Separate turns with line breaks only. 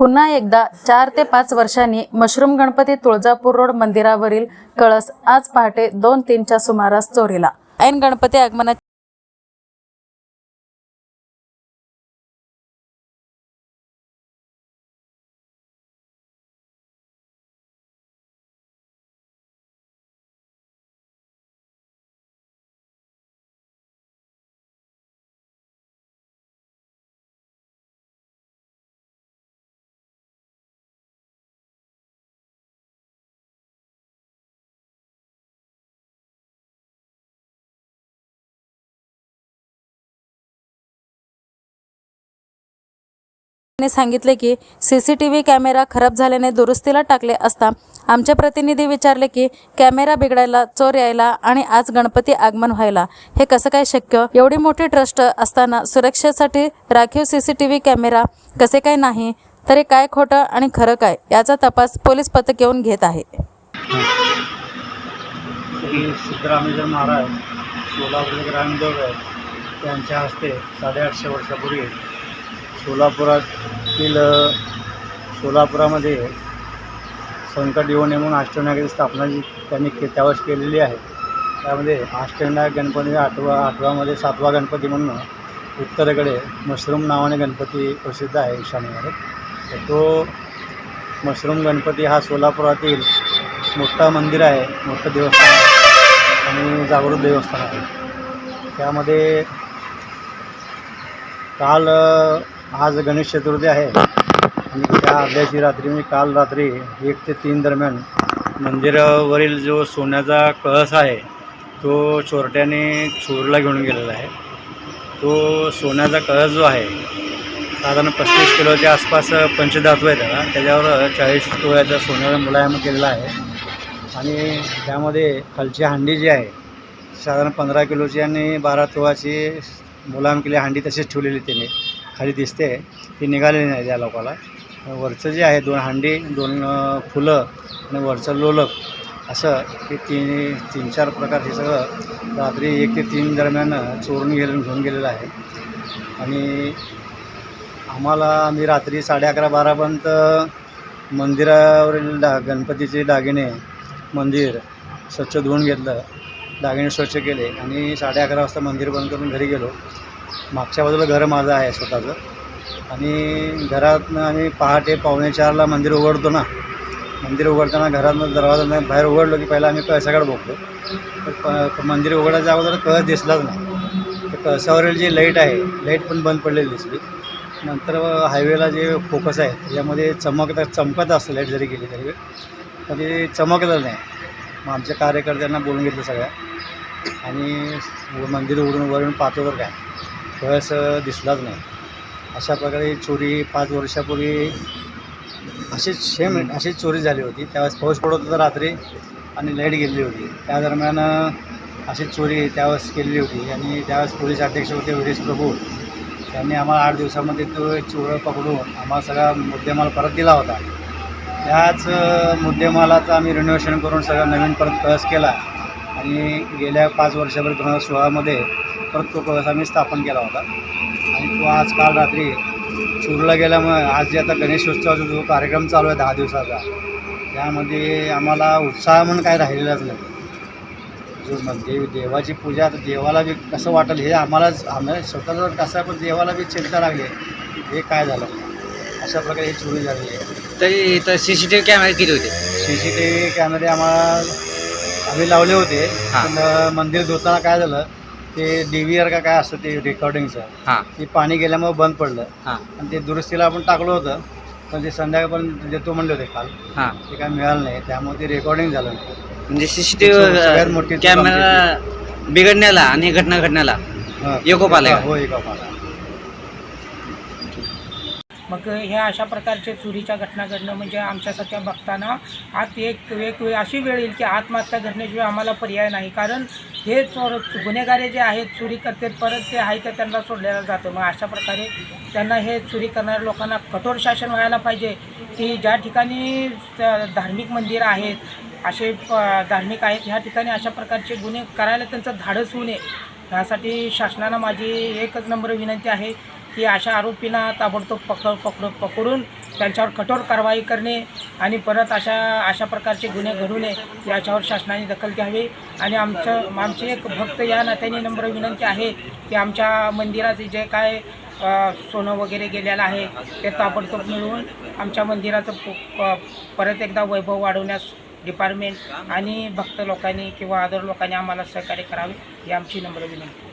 पुन्हा एकदा चार ते पाच वर्षांनी मशरूम गणपती तुळजापूर रोड मंदिरावरील कळस आज पहाटे दोन तीनच्या सुमारास चोरीला. ऐन गणपती आगमना सांगितले की C C T V camera खराब झाल्याने दुरुस्तीला टाकले असता आमचे प्रतिनिधी विचारले की कॅमेरा बिघडायला चोर यायला आणि आज गणपती आगमन व्हायला हे कसं काय शक्य? एवढी मोठी ट्रस्ट असताना सुरक्षेसाठी राखीव C C T V camera कसे काय नाही? तरी काय खोटं आणि खरं काय? याचा तपास पोलीस पथक येऊन घेत आहे.
सिद्धरामेश्वर महाराज सोलापूर ग्रामदेव त्यांच्या हस्ते साडेआठशे वर्षापूर्वी सोलापुरातील सोलापुरामध्ये संकट येऊ नये म्हणून अष्टविनायकाची स्थापना जी त्यांनी के त्यावेळेस केलेली आहे. त्यामध्ये अष्टविनायक गणपती आठवा आठवामध्ये सातवा गणपती म्हणून उत्तरेकडे मशरूम नावाने गणपती प्रसिद्ध आहे ईशान्येकडे तर तो मशरूम गणपती हा सोलापुरातील मोठा मंदिर आहे मोठं देवस्थान आहे आणि जागृत देवस्थान आहे. त्यामध्ये काल आज गणेश चतुर्थी आहे. आणि त्या आदल्याची रात्री मी काल रात्री एक ते तीन दरम्यान मंदिरावरील जो सोन्याचा कळस आहे तो चोरट्याने चोरीला घेऊन गेलेला आहे. तो सोन्याचा कळस जो आहे साधारण पस्तीस किलोच्या आसपास पंचधातू आहे त्याला. त्याच्यावर चाळीस तोळ्याचा सोन्याचा मुलायम केलेला आहे. आणि त्यामध्ये खालची हांडी जी आहे साधारण पंधरा किलोची आणि बारा तोळाची मुलायम केली हांडी तशीच ठेवलेली त्याने. खाली दिसते ती निघालेली नाही त्या लोकाला. वरचं जे आहे दोन हांडी दोन फुलं आणि वरचं लोलक असं हे तीन तीन चार प्रकारचे सगळं रात्री एक ते तीन दरम्यान चोरून गेले घेऊन गेलेलं आहे. आणि आम्हाला आम्ही रात्री साडे अकरा बारापर्यंत मंदिरावरील डा गणपतीचे दागिने मंदिर स्वच्छ धुवून घेतलं. दागिने स्वच्छ केले आणि साडे अकरा वाजता मंदिर बंद करून घरी गेलो. मागच्या बाजूला घर माझं आहे स्वतःचं. आणि घरातनं आम्ही पहाटे पावणे चारला मंदिर उघडतो ना. मंदिर उघडताना घरातनं दरवाजा बाहेर उघडलो की पहिला आम्ही कळसाकडे बघतो. तर प मंदिर उघडायच्या अगोदर कळस दिसलाच नाही. तर कळसावरील जी लाइट आहे लाइट पण बंद पडलेली दिसली. नंतर हायवेला जे फोकस आहे त्याच्यामध्ये चमकता चमकत असतं लाइट जरी गेली तरी. पण ते चमकलं नाही. मग आमच्या कार्यकर्त्यांना बोलून घेतलं सगळ्या. आणि मंदिर उघडून वरून पाहतो तर काय. कळस दिसलाच नाही. अशा प्रकारे चोरी पाच वर्षापूर्वी अशीच सेम अशीच चोरी झाली होती. त्यावेळेस पाऊस पडत होता रात्री आणि लाइट गेलेली होती. त्या दरम्यान अशीच चोरी त्यावेळेस केलेली होती. आणि त्यावेळेस पोलीस अध्यक्ष होते विरेश प्रभू. त्यांनी आम्हाला आठ दिवसामध्ये तो चोर पकडून आम्हाला सगळा मुद्देमाल परत दिला होता. त्याच मुद्देमालाचं आम्ही रिनोव्हेशन करून सगळं नवीन परत कळस केला. आणि गेल्या पाच वर्षाभर दोन हजार सोळामध्ये परत तो कळस आम्ही स्थापन केला होता. आणि तो आज काल रात्री चूरला गेल्यामुळे आज जे आता गणेशोत्सवाचा जो कार्यक्रम चालू आहे दहा दिवसाचा त्यामध्ये आम्हाला उत्साह म्हणून काय राहिलेलाच नाही. जो म्हणजे देवाची पूजा आता देवाला बी कसं वाटेल हे आम्हालाच आम्हाला स्वतःला कसं आहे, पण देवाला बी चिंता लागली हे काय झालं? अशा प्रकारे ही चोरी झालेली आहे
तरी इथं सी सी टी व्ही कॅमेरे किती होते
सी सी टी व्ही कॅमेरे आम्हाला आम्ही लावले होते
हां.
पण अं, मंदिर धुताना काय झालं ते डी व्ही आर का काय असतं ते रेकॉर्डिंगचं
हां
ते पाणी गेल्यामुळे बंद पडलं
हां
आणि ते दुरुस्तीला आपण टाकलं होतं पण ते संध्याकाळपर्यंत देतो म्हणले होते काल
हां
ते काय मिळालं नाही त्यामुळे ते रेकॉर्डिंग झालं नाही.
म्हणजे सी सी टी
सगळ्यात मोठी
व्ही
चूक
कॅमेरा बिघडण्याला आणि घटना घडण्याला
हां.
एकोप आलाय का?
हो एकोप आला
मग ह्या अशा प्रकारचे चोरीच्या घटना घडणं म्हणजे आमच्यासारख्या बघताना आत एक वेग अशी वेळ येईल की आत्महत्या घडण्याशिवाय आम्हाला पर्याय नाही. कारण हे चोर गुन्हेगारे जे आहेत चोरी करतात परत ते आहे तर त्यांना सोडलेलं जातं. मग अशा प्रकारे त्यांना हे चोरी करणाऱ्या लोकांना कठोर शासन व्हायला पाहिजे की ज्या ठिकाणी त्या धार्मिक मंदिर आहेत असे प- धार्मिक आहेत ह्या ठिकाणी अशा प्रकारचे गुन्हे करायला त्यांचं धाडस होऊ नये. यासाठी शासनानं माझी एकच नंबर विनंती आहे की अशा आरोपींना ताबडतोब पकड पकड पकडून त्यांच्यावर कठोर कारवाई करणे आणि परत अशा अशा प्रकारचे गुन्हे घडू नये याच्यावर शासनाने दखल घ्यावी. आणि आमचं आमची एक भक्त या नात्याने नम्र विनंती आहे की आमच्या मंदिराचे जे काय सोनं वगैरे गेलेलं आहे ते ताबडतोब मिळवून आमच्या मंदिराचं परत एकदा वैभव वाढवण्यास डिपार्टमेंट आणि भक्त लोकांनी किंवा अदर लोकांनी आम्हाला सहकार्य करावे ही आमची नम्र विनंती